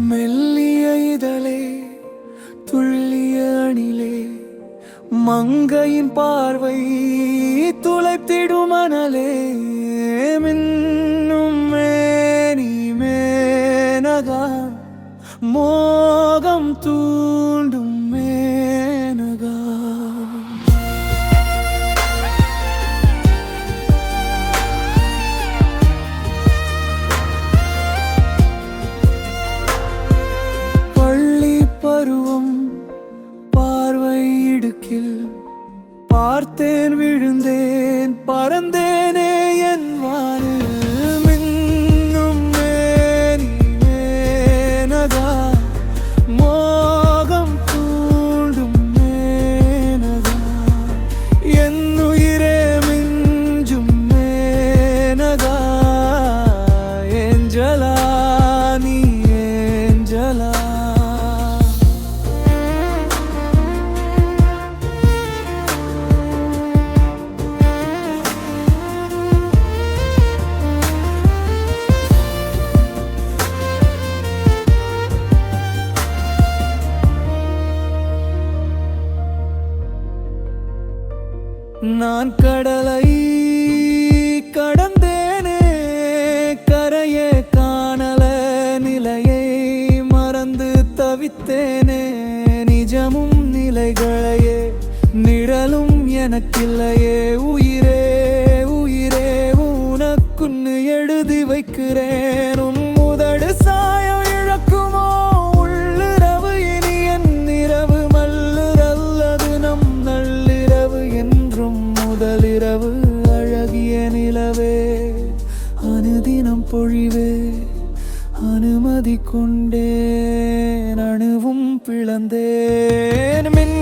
மெல்லிய இதழே துள்ளிய அணிலே மங்கையின் பார்வை துளைத்திடும் மணலே மின்னும் மேனி மேனகா மோகம் தூண்டும் பார்த்தேன் நான் கடலை கடந்தேனே கரையே காணல நிலையை மறந்து தவித்தேனே நிஜமும் நிலைகளையே நிழலும் எனக்கில்லையே உயிர் தினம் பொழிவே அனுமதி கொண்டேன் அணுவும் பிளந்தேன். மின்